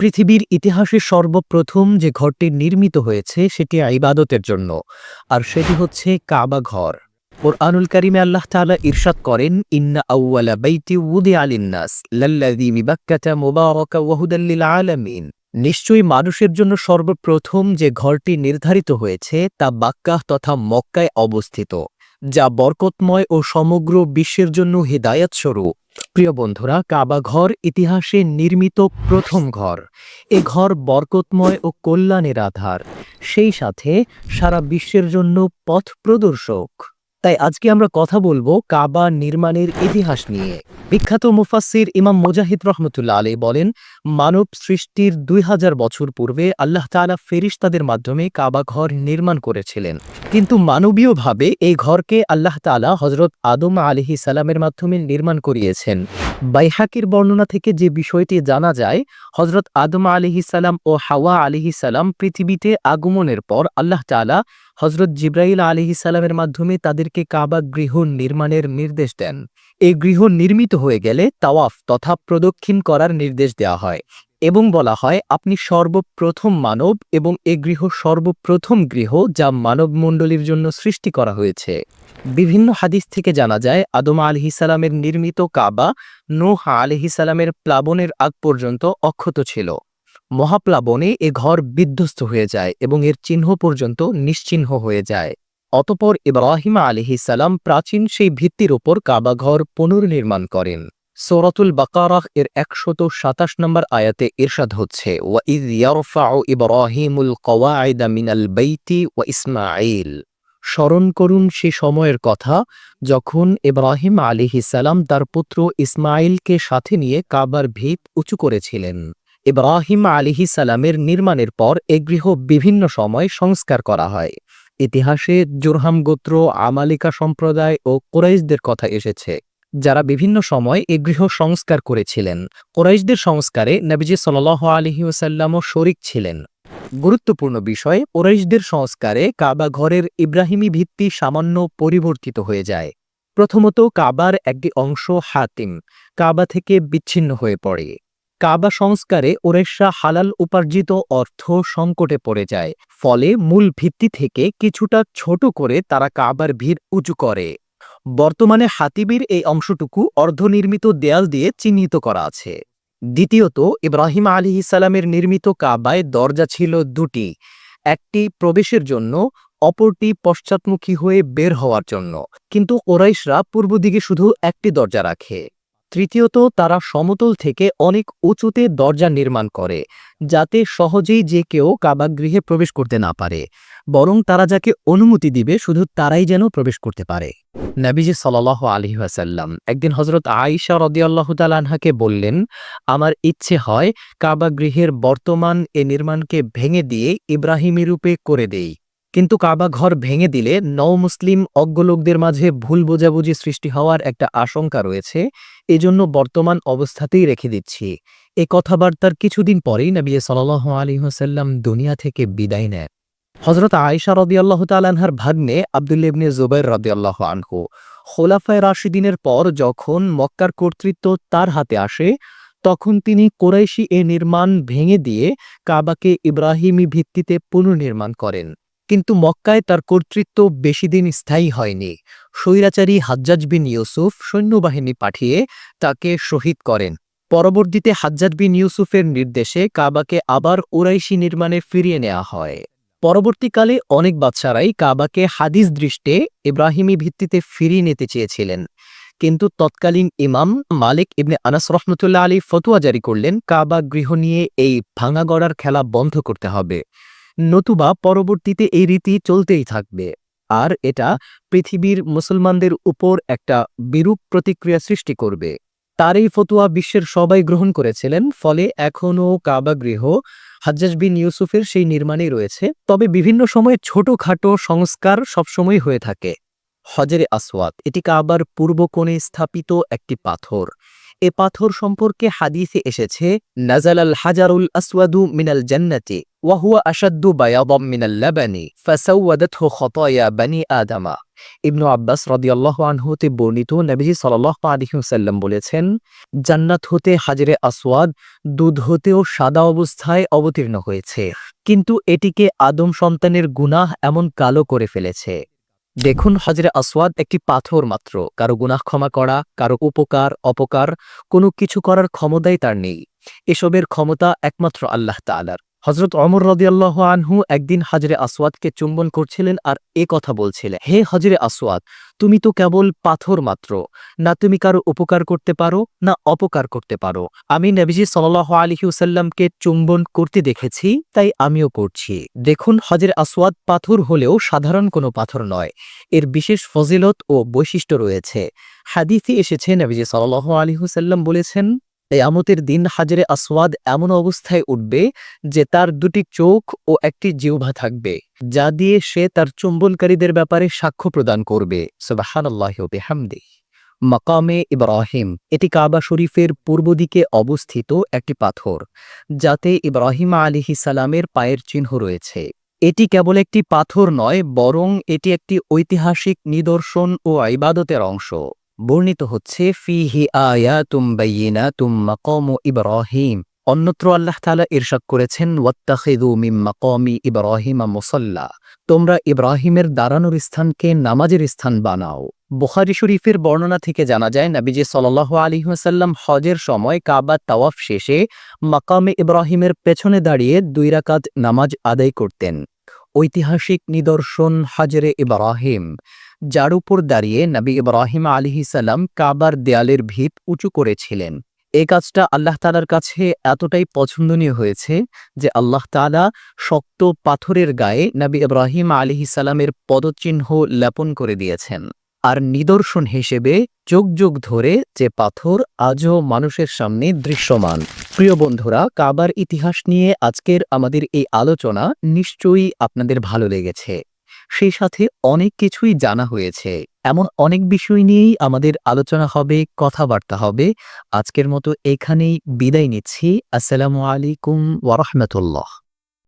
পৃথিবীর ইতিহাসে সর্বপ্রথম যে ঘরটি নির্মিত হয়েছে, সেটি ইবাদতের জন্য, আর সেটি হচ্ছে কাবা ঘর। কোরআনুল কারিমে আল্লাহ তাআলা ইরশাদ করেন, ইন্না আউওয়ালা বাইতি উদিআ লিন-নাস, লাল্লাযী বিবাক্কাতা মুবারাকা ওয়া হুদাল লিল আলামিন। নিশ্চয়ই মানুষের জন্য সর্বপ্রথম যে ঘরটি নির্ধারিত হয়েছে, তা বাক্কাহ তথা মক্কায় অবস্থিত, যা বরকতময় ও সমগ্র বিশ্বের জন্য হিদায়াত স্বরূপ প্রিয় বন্ধুরা, কাবা ঘর ইতিহাসে নির্মিত প্রথম ঘর। এ ঘর বরকতময় ও কল্যাণের আধার। সেই সাথে সারা বিশ্বের জন্য পথ প্রদর্শক। তাই আজকে আমরা কথা বলব কাবা নির্মাণের ইতিহাস নিয়ে। বিখ্যাত মুফাসির ইমাম মোজাহিদ রহমতুল্লাহ আলী বলেন, মানব সৃষ্টির দুই হাজার বছর পূর্বে আল্লাহ তালা ফেরিস্তাদের মাধ্যমে কাবা ঘর নির্মাণ করেছিলেন। কিন্তু মানবীয়ভাবে এই ঘরকে আল্লাহ তালা হজরত আদম আলিহি সালামের মাধ্যমে নির্মাণ করিয়েছেন। বাইহাকির বর্ণনা থেকে যে বিষয়টি জানা যায় হজরত আদমা আলিহি সালাম ও হাওয়া আলিহি সালাম পৃথিবীতে আগমনের পর আল্লাহ তালা হজরত জিব্রাইল আলিহি সালামের মাধ্যমে তাদেরকে কাবা গৃহ নির্মাণের নির্দেশ দেন। এই গৃহ নির্মিত হয়ে গেলে তাওয়াফ তথা প্রদক্ষিণ করার নির্দেশ দেওয়া হয়। এবং বলা হয়, আপনি সর্বপ্রথম মানব এবং এ গৃহ সর্বপ্রথম গৃহ যা মানবমণ্ডলীর জন্য সৃষ্টি করা হয়েছে। বিভিন্ন হাদিস থেকে জানা যায়, আদম আলহিসালামের নির্মিত কাবা নোহ আলহিসালামের প্লাবনের আগ পর্যন্ত অক্ষত ছিল। মহাপ্লাবনে এ ঘর বিধ্বস্ত হয়ে যায় এবং এর চিহ্ন পর্যন্ত নিশ্চিহ্ন হয়ে যায়। অতপর ইব্রাহিম আলিহিসাল্লাম প্রাচীন সেই ভিত্তির ওপর কাবা ঘর পুনর্নির্মাণ করেন। সৌরাতুল বাকারাহ এর একশত সাতাশ নম্বর আয়াতে ইরশাদ হচ্ছে, ওয়া মিনাল ওয়া ইসমাঈল। স্মরণ করুন সে সময়ের কথা, যখন ইব্রাহিম আলিহিসাল্লাম তার পুত্র ইসমাইলকে সাথে নিয়ে কাবার ভিত উঁচু করেছিলেন। ইব্রাহিম সালামের নির্মাণের পর এ গৃহ বিভিন্ন সময় সংস্কার করা হয়। ইতিহাসে জোরহাম গোত্র, আমালিকা সম্প্রদায় ও কোরাইশদের কথা এসেছে। যারা বিভিন্ন সময় এ গৃহ সংস্কার করেছিলেন। কোরাইশদের সংস্কারে নবীজি সাল আলহি ওসাল্লামও শরিক ছিলেন। গুরুত্বপূর্ণ বিষয়, কোরাইশদের সংস্কারে কাবা ঘরের ইব্রাহিমী ভিত্তি সামান্য পরিবর্তিত হয়ে যায়। প্রথমত কাবার একটি অংশ হাতিম, কাবা থেকে বিচ্ছিন্ন হয়ে পড়ে। কাবা সংস্কারে ওরেশা হালাল উপার্জিত অর্থ সংকটে পড়ে যায়, ফলে মূল ভিত্তি থেকে কিছুটা ছোট করে তারা কাবার ভিড় উঁচু করে। বর্তমানে হাতিবির এই অংশটুকু অর্ধনির্মিত দেয়াল দিয়ে চিহ্নিত করা আছে। দ্বিতীয়ত, ইব্রাহিম আলী ইসালামের নির্মিত কাবায় দরজা ছিল দুটি, একটি প্রবেশের জন্য, অপরটি পশ্চাৎমুখী হয়ে বের হওয়ার জন্য। কিন্তু ওরাইশরা পূর্ব দিকে শুধু একটি দরজা রাখে। তৃতীয়ত, তারা সমতল থেকে অনেক উঁচুতে দরজা নির্মাণ করে, যাতে সহজেই যে কেউ কাবাগৃহে প্রবেশ করতে না পারে। বরং তারা যাকে অনুমতি দিবে, শুধু তারাই যেন প্রবেশ করতে পারে। নবীজি সাল আলী আসাল্লাম একদিন হজরত আইসা রদিয়াল্লাহ তালানহাকে বললেন, আমার ইচ্ছে হয় কাবাগৃহের বর্তমান এ নির্মাণকে ভেঙে দিয়ে ইব্রাহিমী রূপে করে দেই। কিন্তু কাবা ঘর ভেঙে দিলে নও মুসলিম অজ্ঞ লোকদের মাঝে ভুল বোঝাবুঝি সৃষ্টি হওয়ার একটা আশঙ্কা রয়েছে, এজন্য বর্তমান অবস্থাতেই রেখে দিচ্ছি। এ কথাবার্তার কিছুদিন পরেই নবী সাল আলী হোসাল্লাম দুনিয়া থেকে বিদায় নেন। হজরত আয়সা রদিয়াল্লাহ তালানহার ভাগ্নে আবদুল্লেবনে জুবাইর রদিয়াল্লাহ আনহু। খোলাফায় রাশিদিনের পর যখন মক্কার কর্তৃত্ব তার হাতে আসে, তখন তিনি কোরাইশি এ নির্মাণ ভেঙে দিয়ে কাবাকে ইব্রাহিমী ভিত্তিতে পুনর্নির্মাণ করেন। কিন্তু মক্কায় তার কর্তৃত্ব বেশি দিন স্থায়ী হয়নি। স্বৈরাচারী হাজ্জাজ বিন ইউসুফ সৈন্যবাহিনী পাঠিয়ে তাকে শহীদ করেন। পরবর্তীতে হাজ্জাজ বিন ইউসুফের নির্দেশে কাবাকে আবার ওরাইশি নির্মাণে ফিরিয়ে নেওয়া হয়। পরবর্তীকালে অনেক বাদশারাই কাবাকে হাদিস দৃষ্টে ইব্রাহিমী ভিত্তিতে ফিরিয়ে নিতে চেয়েছিলেন। কিন্তু তৎকালীন ইমাম মালিক ইবনে আনাস রহমতুল্লাহ আলী ফতুয়া জারি করলেন, কাবা গৃহ নিয়ে এই ভাঙা গড়ার খেলা বন্ধ করতে হবে। নতুবা পরবর্তীতে এই রীতি চলতেই থাকবে। আর এটা পৃথিবীর মুসলমানদের উপর একটা বিরূপ প্রতিক্রিয়া সৃষ্টি করবে। তার এই ফতুয়া বিশ্বের সবাই গ্রহণ করেছিলেন, ফলে এখনও কাবা গৃহ, হাজ্জাজ বিন ইউসুফের সেই নির্মাণেই রয়েছে। তবে বিভিন্ন সময়ে ছোটখাটো সংস্কার সবসময় হয়ে থাকে। হজরে আসওয়াত এটি কাবার পূর্ব কোণে স্থাপিত একটি পাথর। এ পাথর সম্পর্কে হাদিসে এসেছে নাজাল আল হাজারুল আসওয়াদু মিনাল জান্নাতি। ওয়াহুয়া আসাদ্দু বায়াদম মিনাল লাবানি ফাসাওয়াদাতহু খতায়া বানি আদামা ইবনু আব্বাস রাদিয়াল্লাহু আনহুতে বর্ণিত নবীজি সাল্লাল্লাহু আলাইহি ওয়াসাল্লাম বলেছেন, জান্নাত হতে হাজরে আসওয়াদ, দুধ হতেও সাদা অবস্থায় অবতীর্ণ হয়েছে। কিন্তু এটিকে আদম সন্তানের গুনাহ এমন কালো করে ফেলেছে। দেখুন, হাজরে আসওয়াদ একটি পাথর মাত্র। কারও গুনাহ ক্ষমা করা, কারও উপকার, অপকার, কোনো কিছু করার ক্ষমতাই তার নেই। এসবের ক্ষমতা একমাত্র আল্লাহ তাআলার। হজরত অমর রদিয়াল্লাহ আনহু একদিন হাজরে আসওয়াদকে চুম্বন করছিলেন আর এ কথা বলছিলেন, হে হজরে আসওয়াদ, তুমি তো কেবল পাথর মাত্র, না তুমি কারও উপকার করতে পারো, না অপকার করতে পারো। আমি নবীজি সাল্লাহ আলহিউসাল্লামকে চুম্বন করতে দেখেছি, তাই আমিও করছি। দেখুন, হজরে আসওয়াদ পাথর হলেও সাধারণ কোনো পাথর নয়। এর বিশেষ ফজিলত ও বৈশিষ্ট্য রয়েছে। হাদিসে এসেছে, নবীজি সাল্লাহ আলহিহুসাল্লাম বলেছেন কেয়ামতের দিন হাজারে আসওয়াদ এমন অবস্থায় উঠবে যে তার দুটি চোখ ও একটি জিহ্বা থাকবে, যা দিয়ে সে তার চুম্বনকারীদের ব্যাপারে সাক্ষ্য প্রদান করবে। সুবাহানাল্লাহ বিহামদি। মাকামে ইব্রাহিম, এটি কাবা শরীফের পূর্ব দিকে অবস্থিত একটি পাথর, যাতে ইব্রাহিম আলিহি সালামের পায়ের চিহ্ন রয়েছে। এটি কেবল একটি পাথর নয়, বরং এটি একটি ঐতিহাসিক নিদর্শন ও ইবাদতের অংশ। বর্ণিত হচ্ছে, ফিহি আয়া তুম বাইনা তুম মাকম ইব্রাহিম। অন্যত্র আল্লাহ তালা ইরশাদ করেছেন ওয়াত্তাখিদু মিম মাকমি ইব্রাহিমা মুসল্লা। তোমরা ইব্রাহিমের দাঁড়ানোর স্থানকে নামাজের স্থান বানাও। বুখারি শরীফের বর্ণনা থেকে জানা যায়, নাবিজি সাল্লাহ আলী ওয়াসাল্লাম হজের সময় কাবা তাওয়াফ শেষে মাকামে ইব্রাহিমের পেছনে দাঁড়িয়ে দুই রাকাত নামাজ আদায় করতেন। ঐতিহাসিক নিদর্শন হাজরে ইব্রাহিম। যার উপর দাঁড়িয়ে নবী ইব্রাহিম আলিহি সাল্লাম কাবার দেয়ালের ভিত উঁচু করেছিলেন। এ কাজটা আল্লাহ তালার কাছে এতটাই পছন্দনীয় হয়েছে যে আল্লাহ তালা শক্ত পাথরের গায়ে নবী ইব্রাহিম আলিহি সালামের পদচিহ্ন লেপন করে দিয়েছেন। আর নিদর্শন হিসেবে যোগ যুগ ধরে যে পাথর আজও মানুষের সামনে দৃশ্যমান। প্রিয় বন্ধুরা, কাবার ইতিহাস নিয়ে আজকের আমাদের এই আলোচনা নিশ্চয়ই আপনাদের ভালো লেগেছে। সেই সাথে অনেক কিছুই জানা হয়েছে। এমন অনেক বিষয় নিয়েই আমাদের আলোচনা হবে, কথাবার্তা হবে। আজকের মতো এখানেই বিদায় নিচ্ছি। আসসালামু আলাইকুম ওয়ারহমতুল্লাহ